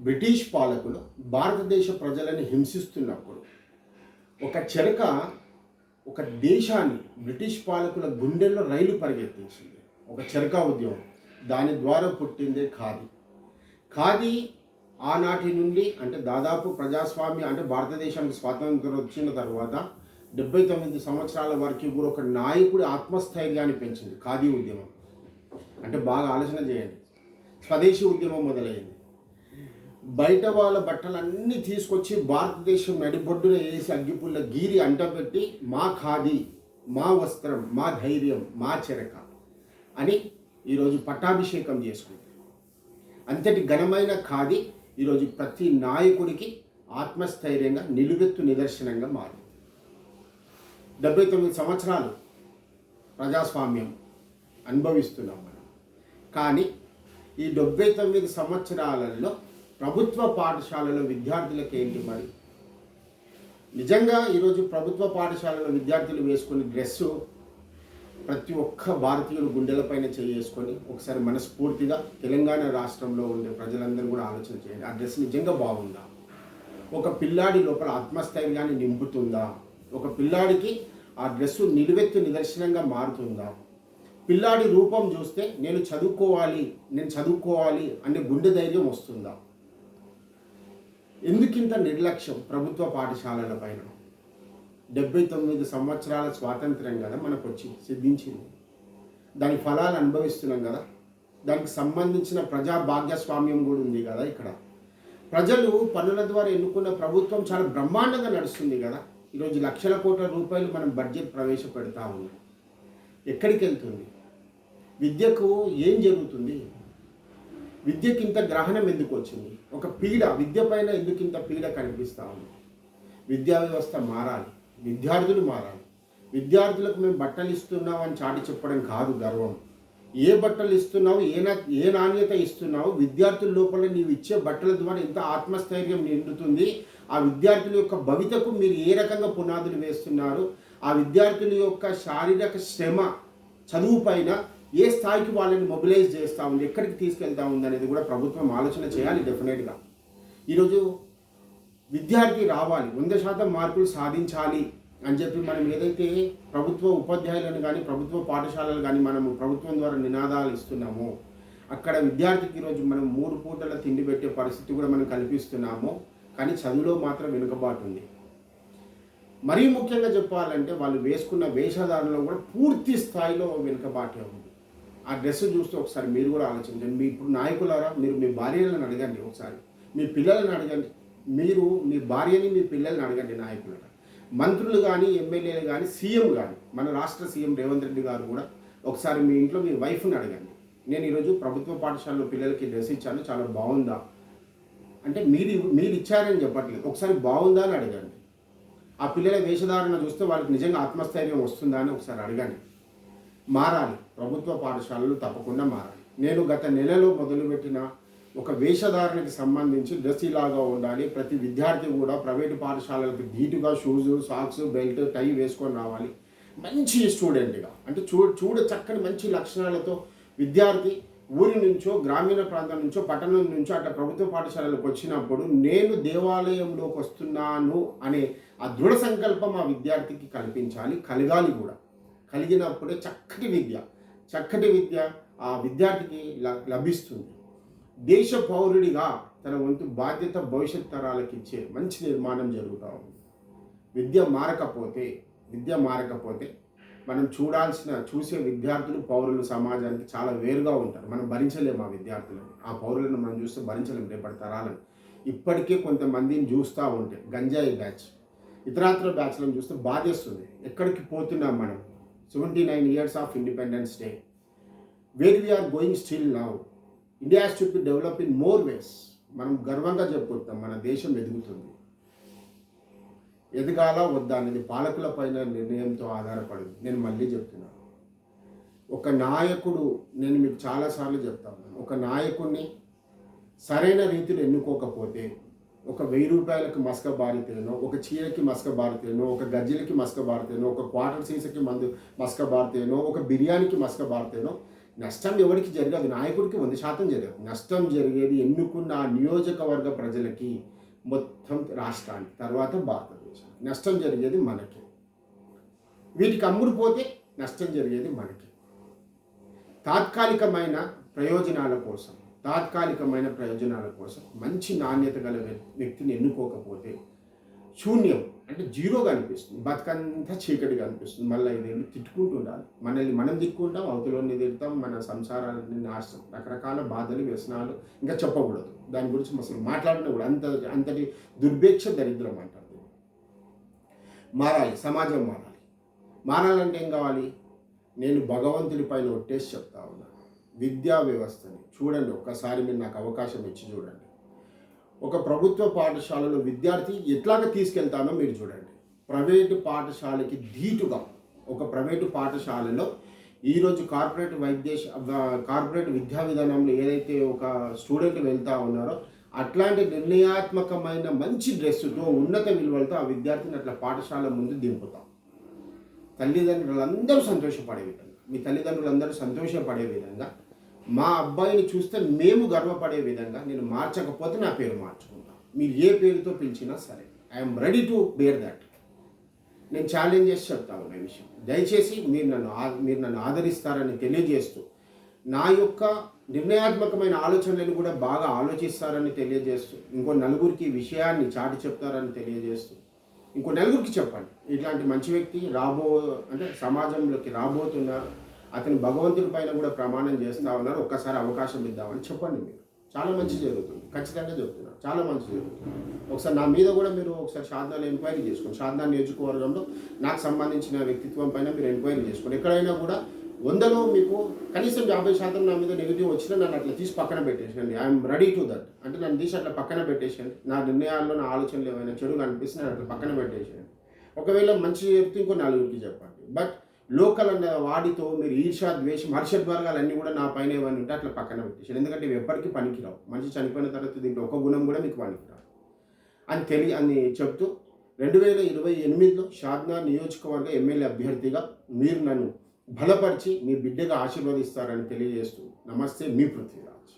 British పాలకులు భారతదేశ ప్రజలను హింసిస్తున్నప్పుడు ఒక చెరక ఒక దేశాన్ని బ్రిటిష్ పాలకుల గుండెల్లో రైలు పరిగెత్తించింది ఒక చెరక ఉద్యమం. దాని ద్వారా పుట్టిందే ఖాదీ. ఖాదీ ఆనాటి నుండి అంటే దాదాపు ప్రజాస్వామ్య అంటే భారతదేశానికి స్వాతంత్రం వచ్చిన తర్వాత డెబ్బై తొమ్మిది సంవత్సరాల వరకు కూడా ఒక నాయకుడి ఆత్మస్థైర్యాన్ని పెంచింది ఖాదీ ఉద్యమం. అంటే బాగా ఆలోచన చేయండి. స్వదేశీ ఉద్యమం మొదలైంది. బయట వాళ్ళ బట్టలన్నీ తీసుకొచ్చి భారతదేశం నడిబొడ్డున వేసి అగ్గిపుల్ల గీరి అంటబెట్టి మా ఖాదీ మా వస్త్రం మా ధైర్యం మా చెరక అని ఈరోజు పట్టాభిషేకం చేసుకుంది అంతటి ఘనమైన ఖాదీ ఈరోజు ప్రతి నాయకుడికి ఆత్మస్థైర్యంగా నిలువెత్తు నిదర్శనంగా మారింది. డెబ్బై తొమ్మిది సంవత్సరాలు ప్రజాస్వామ్యం అనుభవిస్తున్నాం మనం. కానీ ఈ డెబ్బై తొమ్మిది సంవత్సరాలలో ప్రభుత్వ పాఠశాలలో విద్యార్థులకు ఏంటి మరి? నిజంగా ఈరోజు ప్రభుత్వ పాఠశాలలో విద్యార్థులు వేసుకునే డ్రెస్సు ప్రతి ఒక్క భారతీయులు గుండెలపైన చేసుకొని ఒకసారి మనస్ఫూర్తిగా తెలంగాణ రాష్ట్రంలో ఉండే ప్రజలందరూ కూడా ఆలోచన చేయండి. ఆ డ్రెస్ నిజంగా బాగుందా? ఒక పిల్లాడి లోపల ఆత్మస్థైర్యాన్ని నింపుతుందా? ఒక పిల్లాడికి ఆ డ్రెస్సు నిలువెత్తు నిదర్శనంగా మారుతుందా? పిల్లాడి రూపం చూస్తే నేను చదువుకోవాలి నేను చదువుకోవాలి అనే గుండె ధైర్యం వస్తుందా? ఎందుకింత నిర్లక్ష్యం ప్రభుత్వ పాఠశాలల పైన? డెబ్బై తొమ్మిది సంవత్సరాల స్వాతంత్ర్యం కదా మనకు వచ్చి సిద్ధించింది. దాని ఫలాలు అనుభవిస్తున్నాం కదా. దానికి సంబంధించిన ప్రజా భాగ్యస్వామ్యం కూడా ఉంది కదా ఇక్కడ. ప్రజలు పనుల ద్వారా ఎన్నుకున్న ప్రభుత్వం చాలా బ్రహ్మాండంగా నడుస్తుంది కదా. ఈరోజు లక్షల కోట్ల రూపాయలు మనం బడ్జెట్ ప్రవేశపెడతా ఉన్నాం. ఎక్కడికి వెళ్తుంది? విద్యకు ఏం జరుగుతుంది? విద్యకి ఇంత గ్రహణం ఎందుకు వచ్చింది? ఒక పీడ విద్య పైన ఎందుకు ఇంత పీడ కనిపిస్తూ ఉంది? విద్యా వ్యవస్థ మారాలి విద్యార్థులు మారాలి. విద్యార్థులకు మేము బట్టలు ఇస్తున్నాం అని చాటి చెప్పడం కాదు గర్వం. ఏ బట్టలు ఇస్తున్నావు ఏ నా ఏ నాణ్యత ఇస్తున్నావు విద్యార్థుల లోపల నీవు ఇచ్చే బట్టల ద్వారా ఎంత ఆత్మస్థైర్యం నిండుతుంది? ఆ విద్యార్థుల యొక్క భవితకు మీరు ఏ రకంగా పునాదులు వేస్తున్నారు? ఆ విద్యార్థుల యొక్క శారీరక శ్రమ చదువు పైన ఏ స్థాయికి వాళ్ళని మొబిలైజ్ చేస్తూ ఉంది ఎక్కడికి తీసుకెళ్తా ఉంది అనేది కూడా ప్రభుత్వం ఆలోచన చేయాలి డెఫినెట్గా ఈరోజు విద్యార్థి రావాలి వంద శాతం మార్కులు సాధించాలి అని చెప్పి మనం ఏదైతే ప్రభుత్వ ఉపాధ్యాయులను కానీ ప్రభుత్వ పాఠశాలలు కానీ మనము ప్రభుత్వం ద్వారా నినాదాలు ఇస్తున్నామో అక్కడ విద్యార్థికి ఈరోజు మనం మూడు పూటల తిండి పెట్టే పరిస్థితి కూడా మనం కల్పిస్తున్నాము కానీ చదువులో మాత్రం వెనుకబాటు ఉంది. మరీ ముఖ్యంగా చెప్పాలంటే వాళ్ళు వేసుకున్న వేషధారణలో కూడా పూర్తి స్థాయిలో వెనుకబాటే ఉంది. ఆ డ్రెస్ చూస్తే ఒకసారి మీరు కూడా ఆలోచించండి. మీ ఇప్పుడు నాయకులారా మీరు మీ భార్యలను అడగండి ఒకసారి. మీ పిల్లలను అడగండి. మీరు మీ భార్యని మీ పిల్లల్ని అడగండి నాయకులారా. మంత్రులు కానీ ఎమ్మెల్యేలు కానీ సీఎం కానీ మన రాష్ట్ర సీఎం రేవంత్ రెడ్డి గారు కూడా ఒకసారి మీ ఇంట్లో మీ వైఫ్ని అడగండి. నేను ఈరోజు ప్రభుత్వ పాఠశాలలో పిల్లలకి డ్రెస్ ఇచ్చాను చాలా బాగుందా? అంటే మీరు మీరు ఇచ్చారని చెప్పట్లేదు. ఒకసారి బాగుందా అని అడగండి. ఆ పిల్లల వేషధారణ చూస్తే వాళ్ళకి నిజంగా ఆత్మస్థైర్యం వస్తుందా అని ఒకసారి అడగండి. మారాలి. ప్రభుత్వ పాఠశాలలు తప్పకుండా మారాలి. నేను గత నెలలో మొదలుపెట్టిన ఒక వేషధారణకి సంబంధించి డ్రెస్ ఇలాగా ఉండాలి. ప్రతి విద్యార్థి కూడా ప్రైవేటు పాఠశాలలకు ధీటుగా షూస్ సాక్స్ బెల్ట్ టై వేసుకొని రావాలి. మంచి స్టూడెంట్గా అంటే చూ చూడ చక్కని మంచి లక్షణాలతో విద్యార్థి ఊరి నుంచో గ్రామీణ ప్రాంతం నుంచో పట్టణం నుంచో అట్లా ప్రభుత్వ పాఠశాలలకు వచ్చినప్పుడు నేను దేవాలయంలోకి వస్తున్నాను అనే ఆ దృఢ సంకల్పం ఆ విద్యార్థికి కల్పించాలి. కలగాలి కూడా. కలిగినప్పుడే చక్కటి విద్య. చక్కటి విద్య ఆ విద్యార్థికి ల- లభిస్తుంది. దేశ పౌరుడిగా తన వంతు బాధ్యత భవిష్యత్ తరాలకు ఇచ్చే మంచి నిర్మాణం జరుగుతూ ఉంది. విద్య మారకపోతే విద్య మారకపోతే మనం చూడాల్సిన చూసే విద్యార్థులు పౌరులు సమాజానికి చాలా వేరుగా ఉంటారు. మనం భరించలేము ఆ విద్యార్థులను. ఆ పౌరులను మనం చూస్తే భరించలేము రేపటి తరాలను. ఇప్పటికే కొంతమందిని చూస్తూ ఉంటే గంజాయి బ్యాచ్ ఇతరాత్ర బ్యాచ్లను చూస్తే బాధేస్తుంది. ఎక్కడికి పోతున్నాం మనం? Seventy nine years of independence day where we are going still now India should be develop in more ways మనం గర్వంగా చెప్పుకుంటాం మన దేశం ఎదుగుతుంది. ఎదగాల వద్దా అనేది పాలకుల పైన నిర్ణయంతో ఆధారపడింది. నేను మళ్ళీ చెప్తున్నాను ఒక నాయకుడు నేను మీకు చాలాసార్లు చెప్తాను ఒక నాయకుడిని సరైన రీతిలో ఎన్నుకోకపోతే ఒక వెయ్యి రూపాయలకు మస్క బారితేనో ఒక చీరకి మస్క బారితేనో ఒక గజ్జలకి మస్క బారితేనో ఒక క్వార్టర్ సీసకి మందు మస్క బారితేనో ఒక బిర్యానీకి మస్క బారితేనో నష్టం ఎవరికి జరగదు నాయకుడికి వంద శాతం జరగదు. నష్టం జరిగేది ఎన్నుకున్న ఆ నియోజకవర్గ ప్రజలకి మొత్తం రాష్ట్రానికి తర్వాత భారతదేశం నష్టం జరిగేది మనకి. వీటికి అమ్ముడు పోతే నష్టం జరిగేది మనకి. తాత్కాలికమైన ప్రయోజనాల కోసం. తాత్కాలికమైన ప్రయోజనాల కోసం మంచి నాణ్యత గల వ్యక్తిని ఎన్నుకోకపోతే శూన్యం అంటే జీరోగా అనిపిస్తుంది. బతుకంతా చీకటిగా అనిపిస్తుంది. మళ్ళీ ఇదేమి తిట్టుకుంటూ ఉండాలి. మనల్ని మనం తిట్టుకుంటాం అవతలని తిడతాం మన సంసారాన్ని నాశనం రకరకాల బాధలు వ్యసనాలు ఇంకా చెప్పకూడదు. దాని గురించి అసలు మాట్లాడినా కూడా అంత అంతటి దుర్భిక్ష దరిద్రం అంటారు మారాలి సమాజం మారాలి. మారాలంటే ఏం కావాలి? నేను భగవంతుడి పైన ఒట్టేసి చెప్తా ఉన్నాను విద్యా వ్యవస్థని చూడండి ఒక్కసారి మీరు నాకు అవకాశం ఇచ్చి చూడండి. ఒక ప్రభుత్వ పాఠశాలలో విద్యార్థి ఎట్లాగ తీసుకెళ్తానో మీరు చూడండి. ప్రైవేటు పాఠశాలకి ధీటుగా ఒక ప్రైవేటు పాఠశాలలో ఈరోజు కార్పొరేట్ వైద్య కార్పొరేట్ విద్యా విధానంలో ఏదైతే ఒక స్టూడెంట్ వెళ్తా ఉన్నారో అట్లాంటి నిర్ణయాత్మకమైన మంచి డ్రెస్సుతో ఉన్నత విలువలతో ఆ విద్యార్థిని అట్లా పాఠశాల ముందు దింపుతాం. తల్లిదండ్రులందరూ సంతోషపడే విధంగా మీ తల్లిదండ్రులందరూ సంతోషపడే విధంగా మా అబ్బాయిని చూస్తే మేము గర్వపడే విధంగా నేను మార్చకపోతే నా పేరు మార్చుకుంటాను మీరు ఏ పేరుతో పిలిచినా సరే I'm ready to bear that నేను ఛాలెంజ్ చేసి చెప్తాను ఈ విషయం. దయచేసి మీరు నన్ను ఆ- మీరు నన్ను ఆదరిస్తారని తెలియజేస్తూ నా యొక్క నిర్ణయాత్మకమైన ఆలోచనలను కూడా బాగా ఆలోచిస్తారని తెలియజేస్తూ ఇంకో నలుగురికి విషయాన్ని చాటి చెప్తారని తెలియజేస్తూ ఇంకో నలుగురికి చెప్పండి. ఇట్లాంటి మంచి వ్యక్తి రాబో అంటే సమాజంలోకి రాబోతున్నారు. అతని భగవంతుడి పైన కూడా ప్రమాణం చేస్తా ఉన్నారు. ఒక్కసారి అవకాశం ఇద్దామని చెప్పండి మీరు. చాలా మంచి జరుగుతుంది. ఖచ్చితంగా చెప్తున్నారు చాలా మంచి జరుగుతుంది. ఒకసారి నా మీద కూడా మీరు ఒకసారి సాధనాలు ఎంక్వైరీ చేసుకోండి. సాధనా నియోజకవర్గంలో నాకు సంబంధించిన వ్యక్తిత్వం పైన మీరు ఎంక్వైరీ చేసుకోండి. ఎక్కడైనా కూడా వందలో మీకు కనీసం యాభై శాతం నా మీద నెగిటివ్ వచ్చినా నన్ను అట్లా తీసి పక్కన పెట్టేసండి ఐఎమ్ రెడీ టు దట్ అంటే నన్ను తీసి అట్లా పక్కన పెట్టేసండి నా నిర్ణయాల్లో నా ఆలోచనలు ఏమైనా చెడుగా అనిపిస్తే నన్ను అట్లా పక్కన పెట్టేసేయండి. ఒకవేళ మంచి చెప్తే ఇంకో నలుగురికి చెప్పండి. బట్ లోకల్ అన్న వాడితో మీరు ఈర్ష ద్వేషం హర్షద్వర్గాలు అన్నీ కూడా నా పైన ఏమైనా ఉంటే అట్లా పక్కన పెట్టేసాను ఎందుకంటే ఇవి ఎప్పటికీ పనికిరావు. మనిషి చనిపోయిన తర్వాత దీంట్లో ఒక గుణం కూడా మీకు పనికిరావు అని తెలియ అని చెప్తూ రెండు వేల ఇరవై ఎనిమిదిలో షాద్నా నియోజకవర్గ ఎమ్మెల్యే అభ్యర్థిగా మీరు నన్ను బలపరిచి మీ బిడ్డగా ఆశీర్వదిస్తారని తెలియజేస్తూ నమస్తే మీ పృథ్వీరాజ్.